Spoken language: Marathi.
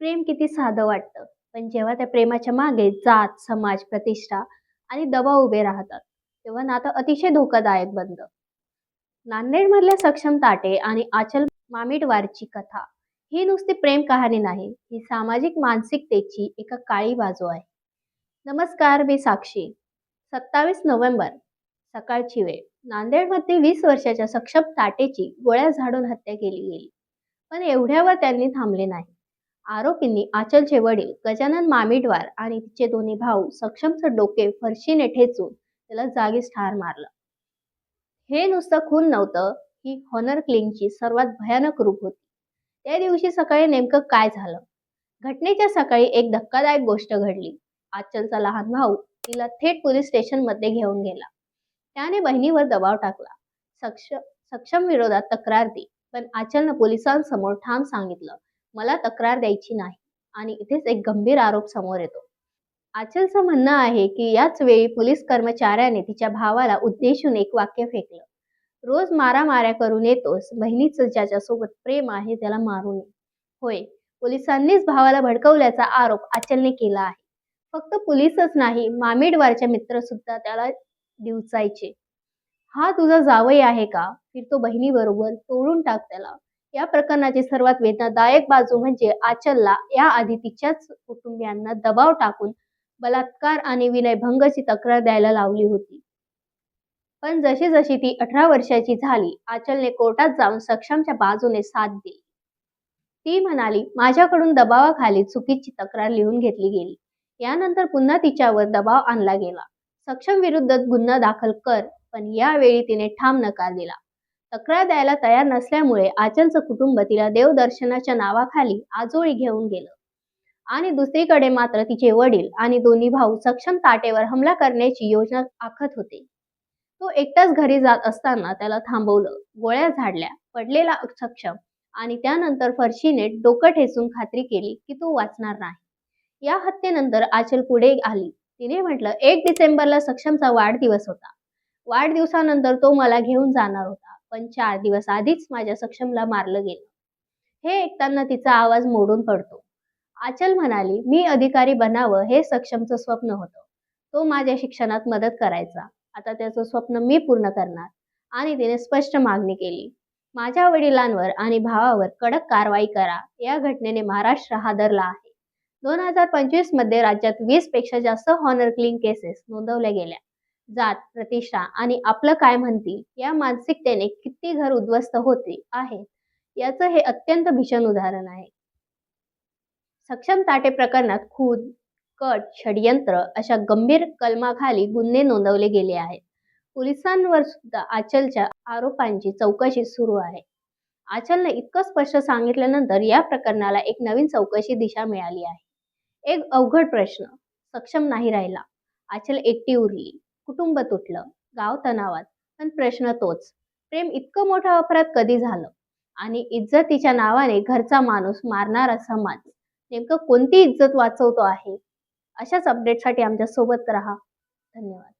प्रेम किती साधं वाटतं? पण जेव्हा त्या प्रेमाच्या मागे जात समाज प्रतिष्ठा आणि दबाव उभे राहतात तेव्हा नातं अतिशय धोकादायक बनतं. नांदेडमधल्या सक्षम ताटे आणि आचल मामिटवारची कथा ही नुसती प्रेम कहाणी नाही ही सामाजिक मानसिकतेची एका काळी बाजू आहे. नमस्कार मी साक्षी. सत्तावीस नोव्हेंबर सकाळची वेळ. नांदेडमध्ये वीस वर्षाच्या सक्षम ताटेची गोळ्या झाडून हत्या केली गेली. पण एवढ्यावर त्यांनी थांबले नाही. आरोपींनी आचलचे वडील गजानन मामिडवार आणि तिचे दोन्ही भाऊ सक्षमचं डोके फरशीने ठेचून त्याला जागीच ठार मारलं. हे नुसतं खून नव्हतं ही हॉनर क्लिंगची सर्वात भयानक रूप होती. त्या दिवशी सकाळी नेमकं काय झालं? घटनेच्या सकाळी एक धक्कादायक गोष्ट घडली. आचलचा लहान भाऊ तिला थेट पोलीस स्टेशनमध्ये घेऊन गेला. त्याने बहिणीवर दबाव टाकला. सक्ष सक्षम विरोधात तक्रार दी पण आचलनं पोलिसांसमोर ठाम सांगितलं मला तक्रार द्यायची नाही. आणि इथेच एक गंभीर आरोप समोर येतो. आचलचं म्हणणं आहे की याच वेळी पोलीस कर्मचाऱ्याने तिच्या भावाला उद्देशून एक वाक्य फेकलं. रोज मारामाऱ्या करून येतोस बहिणीचं ज्याच्यासोबत प्रेम आहे त्याला मारू नये. होय पोलिसांनीच भावाला भडकवल्याचा आरोप आचलने केला आहे. फक्त पोलीसच नाही मामेडवारच्या मित्र सुद्धा त्याला दिवचायचे. हा तुझा जावई आहे का? फिरतो बहिणीबरोबर तोडून टाक त्याला. या प्रकरणाची सर्वात वेदनादायक बाजू म्हणजे आचलला या आधी तिच्याच कुटुंबियांना दबाव टाकून बलात्कार आणि विनयभंगची तक्रार द्यायला लावली होती. पण जशी जशी ती अठरा वर्षाची झाली आचलने कोर्टात जाऊन सक्षमच्या बाजूने साथ दिली. ती म्हणाली माझ्याकडून दबावाखाली चुकीची तक्रार लिहून घेतली गेली. यानंतर पुन्हा तिच्यावर दबाव आणला गेला. सक्षम विरुद्ध गुन्हा दाखल कर पण यावेळी तिने ठाम नकार दिला. तक्रार द्यायला तयार नसल्यामुळे आचलचं कुटुंब तिला देवदर्शनाच्या नावाखाली आजोळी घेऊन गेलं. आणि दुसरीकडे मात्र तिचे वडील आणि दोन्ही भाऊ सक्षम ताटेवर हमला करण्याची योजना आखत होते. तो एकटाच घरी जात असताना त्याला थांबवलं गोळ्या झाडल्या पडलेला सक्षम आणि त्यानंतर फरशीने डोकं ठेचून खात्री केली की तो वाचणार नाही. या हत्येनंतर आचल पुढे आली. तिने म्हटलं एक डिसेंबरला सक्षमचा वाढदिवस होता. वाढदिवसानंतर तो मला घेऊन जाणार होता. पण चार दिवस आधीच माझ्या सक्षमला मारलं गेलं. हे ऐकताना तिचा आवाज मोडून पडतो. आचल म्हणाली मी अधिकारी बनावं हे सक्षमचं स्वप्न होतं. तो माझ्या शिक्षणात मदत करायचा. आता त्याचं स्वप्न मी पूर्ण करणार. आणि तिने स्पष्ट मागणी केली माझ्या वडिलांवर आणि भावावर कडक कारवाई करा. या घटनेने महाराष्ट्र हादरला आहे. दोन हजार पंचवीसमध्ये राज्यात वीसपेक्षा जास्त हॉनर क्लिंग केसेस नोंदवल्या गेल्या. जात प्रतिष्ठा आणि आपलं काय म्हणतील या मानसिकतेने किती घर उद्ध्वस्त होते आहे. याचं हे अत्यंत भीषण उदाहरण आहे. सक्षम ताटे प्रकरणात खून कट षडयंत्र अशा गंभीर कलमाखाली गुन्हे नोंदवले गेले आहेत. पोलिसांवर सुद्धा आचलच्या आरोपांची चौकशी सुरू आहे. आचलने इतकं स्पष्ट सांगितल्यानंतर या प्रकरणाला एक नवीन चौकशी दिशा मिळाली आहे. एक अवघड प्रश्न सक्षम नाही राहिला. आचल एकटी उरली. कुटुंब तुटलं गाव तणावात पण प्रश्न तोच. प्रेम इतकं मोठं अपराध कधी झालं? आणि इज्जतीच्या नावाने घरचा माणूस मारणारा समाज नेमकं कोणती इज्जत वाचवतो आहे? अशाच अपडेटसाठी आमच्यासोबत राहा. धन्यवाद.